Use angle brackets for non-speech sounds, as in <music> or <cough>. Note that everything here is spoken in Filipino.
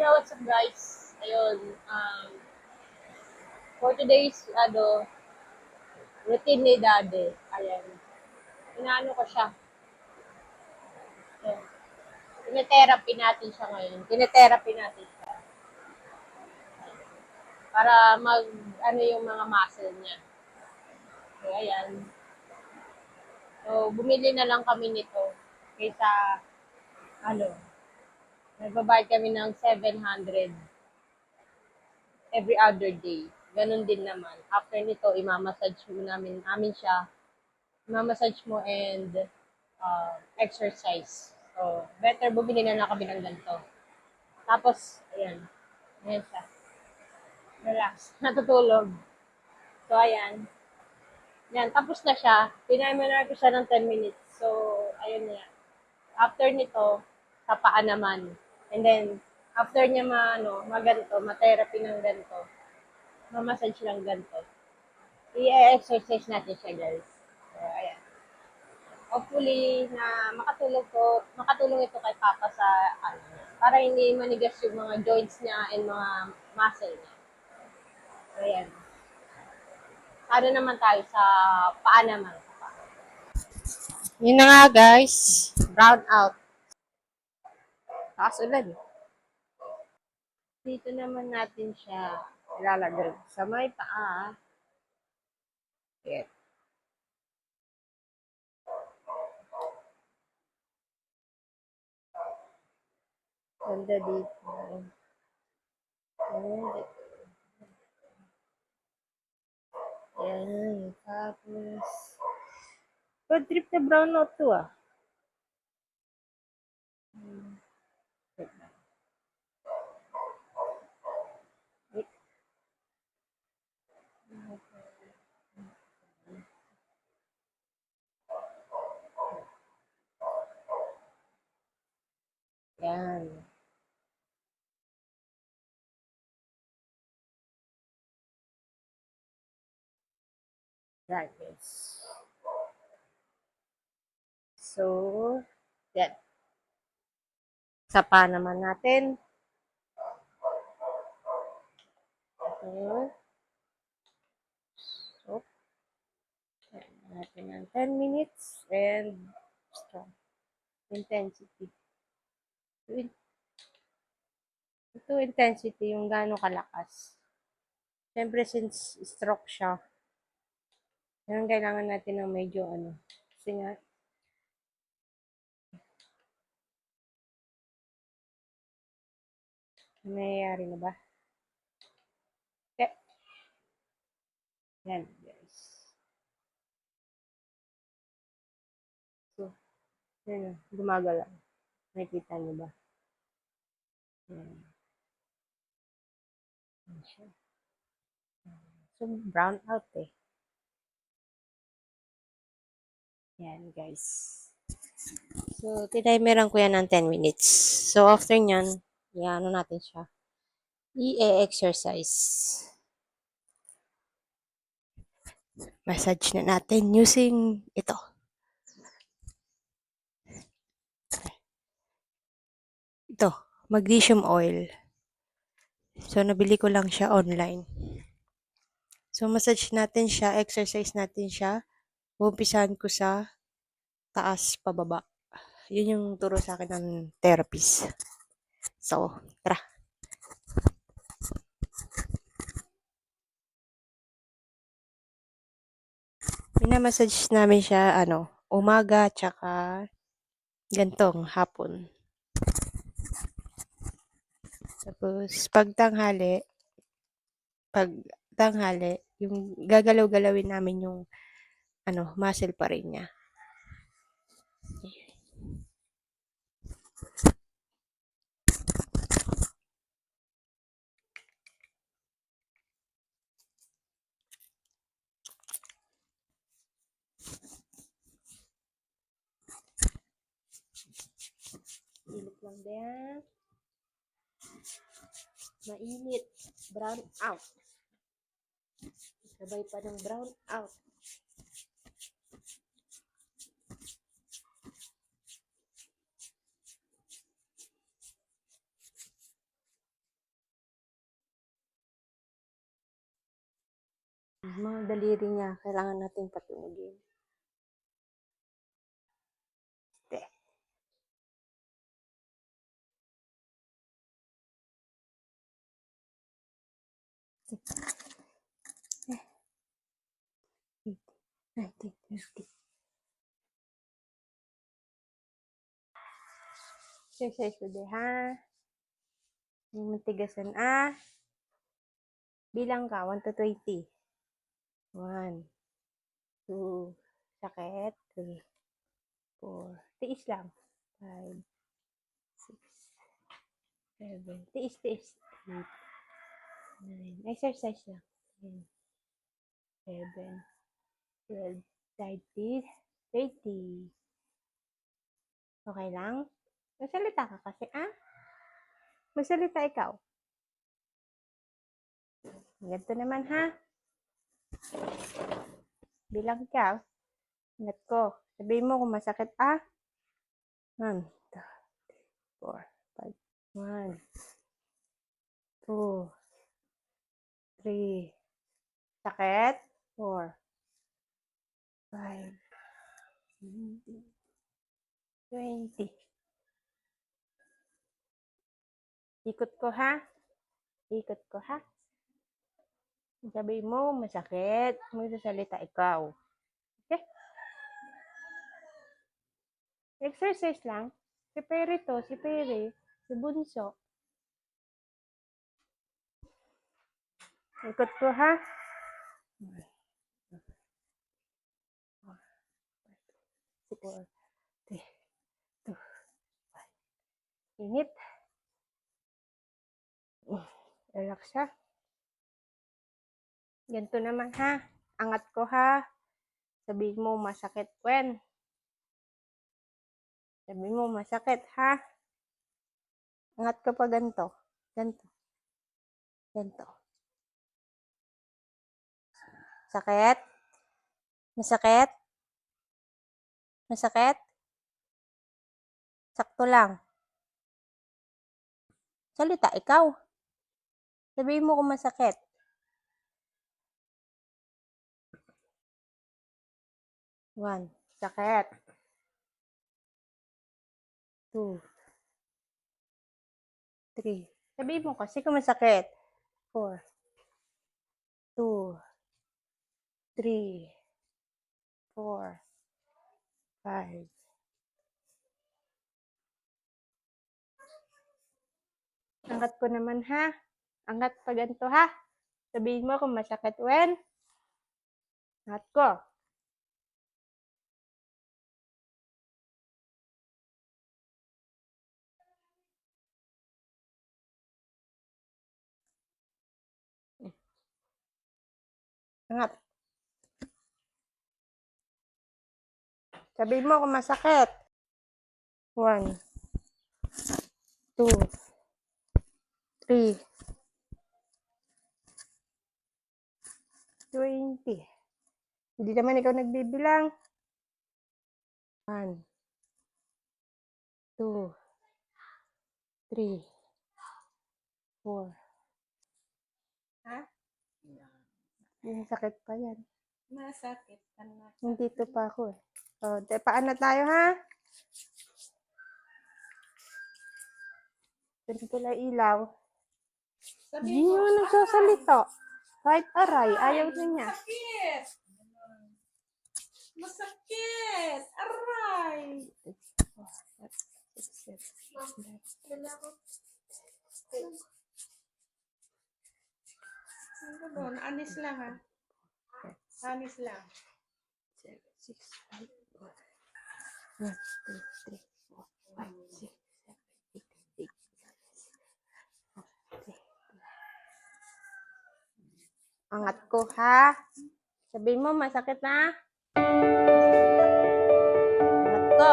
Yeah, what's up guys? Ayun, um, for today's, ano, routine ni Daddy, ayan, inaano ko siya. Ayan. Tinetherapy natin siya ngayon. Tinetherapy natin siya. Para mag, ano yung mga muscle niya. So, ayan. So, bumili na lang kami nito kaysa, ano, nagbabayad kami ng 700 every other day. Ganon din naman. After nito, imamassage mo namin, namin siya. Imamassage mo and uh, exercise. So, better bumili na lang kami ng ganito. Tapos, ayan. Ayan siya. Relax. <laughs> Natutulog. So, ayan. Yan, tapos na siya. Pinaminar ko siya ng 10 minutes. So, ayun na yan. After nito, sa paa naman. And then, after niya ma, ano, maganto, ma-therapy ng ganito, ma-massage lang ganito, i-exercise natin siya, guys. So, ayan. Hopefully, na makatulong ko, makatulong ito kay Papa sa, ano, para hindi manigas yung mga joints niya and mga muscle niya. So, ayan. Ano naman tayo sa paa naman. Yun na nga, guys. Brown out. Takas ulan. Dito naman natin siya ilalagay sa may paa. Yan. Ganda dito. Yan. Tapos, bad trip na brown out to ah. Yan. Right, yes. So, yan. Sa pa naman natin. Okay. So, natin ng 10 minutes and strong intensity. Ito, intensity, yung gaano kalakas. Siyempre, since stroke siya, Ngayon, kailangan natin ng medyo ano. Kasi nga, nangyayari na ba? Okay. Yan, guys. So, yan, gumagalaw. Nakikita niyo ba? Yan. Yan siya. So, brown out eh. Yan, guys. So, tinimeran ko yan ng 10 minutes. So, after nyan, ano natin siya. I-exercise. Massage na natin using ito. Ito, magnesium oil. So, nabili ko lang siya online. So, massage natin siya, exercise natin siya. Umpisahan ko sa taas pababa. Yun yung turo sa akin ng therapist. So, tara. Minamassage namin siya, ano, umaga, tsaka gantong hapon. Tapos, pag tanghali, pag tanghali, yung gagalaw-galawin namin yung ano, muscle pa rin niya. Init lang din mainit, brown out. Sabay pa ng brown out. Mga daliri niya, kailangan natin patunogin. 19, 20. Exercise ko din, ha? Yung matigasan, ah. Bilang ka, 1 to 20. 1, 2, sakit, 3, 4, tiis lang. 5, 6, 7, tiis, tiis, 8, 9, exercise lang, 10, 11, 12, 13, 30. Okay lang? Magsalita ka kasi, ah? Magsalita ikaw. Ganito naman, ha? Bilang ka. Ingat ko. Sabihin mo kung masakit, ah? One, two, three, four, five. One, two, three. Sakit? Four, five, twenty, twenty. Ikot ko, ha? Ikot ko, ha? Sabi mo, masakit. Magsasalita ikaw. Okay? Exercise lang. Si Pere to, si Pere, si Bunso. Ikot ko, ha? Init. Relax, ha? Ganito naman ha. Angat ko ha. Sabihin mo masakit when. Sabihin mo masakit ha. Angat ko pa ganito. Ganito. Ganito. Sakit? Masakit? Masakit? Sakto lang. Salita, ikaw. Sabihin mo kung masakit. One, sakit. Two, three. Sabihin mo kasi kung masakit. Four, two, three, four, five. Angat ko naman ha. Angat pa ganito ha. Sabihin mo kung masakit when. Angat ko. Angat. Sabihin mo kung masakit. One. Two. Three. Twenty. Hindi naman ikaw nagbibilang. One. Two. Three. Four. Ha? Yung sakit pa yan. Masakit ka na. Nandito pa ako eh. O, de, paan na tayo ha? Ganito lang ilaw. Hindi naman nagsasalita. Kahit aray, ayaw na niya. Masakit! Masakit! Aray! Ano doon? Anis lang ha. Anis lang. Six, five. Angat ko ha. Sabihin mo, masakit na. Angat ko.